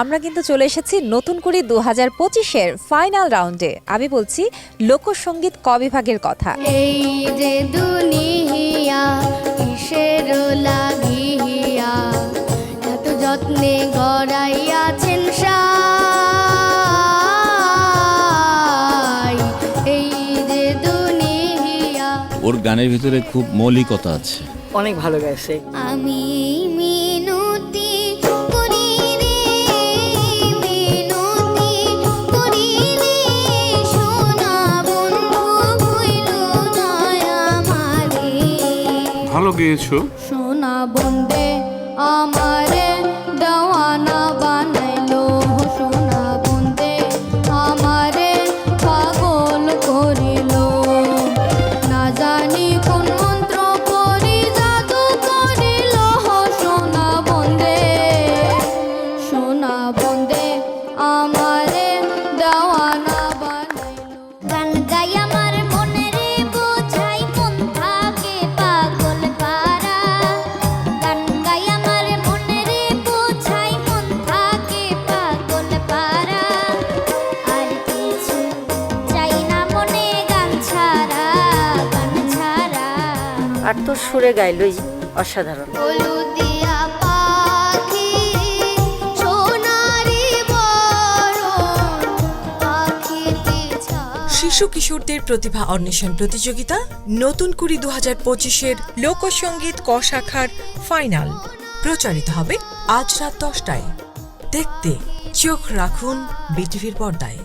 আমরা কিন্তু চলে এসেছি নতুন করে দু হাজার পঁচিশের ফাইনাল রাউন্ডে। আমি বলছি লোকসঙ্গীত ক বিভাগের কথা। এই যে দুনিয়া কিসের লাগিয়া এত যত্নে গড়াইয়াছেন সাই। এই যে দুনিয়া ওর গানের ভিতরে খুব মৌলিকতা আছে। অনেক ভালো গাইছে আমি ভালো গেয়েছো? সোনা বন্দে আমারে দেওয়ানা বানাইলো। সোনা বন্দে আমারে পাগল করিলো। না জানি কোন মন্ত্র করি জাদু করিল। সোনা বন্দে সোনা বন্দে আমারে দেওয়ানা বানাইলো। গান গাই আর তোর সুরে গাইলই অসাধারণ। শিশু কিশোরদের প্রতিভা অন্বেষণ প্রতিযোগিতা নতুন কুড়ি দু হাজার পঁচিশের লোকসঙ্গীত ক শাখার ফাইনাল। প্রচারিত হবে আজ রাত দশটায়। দেখতে চোখ রাখুন বিটিভির পর্দায়।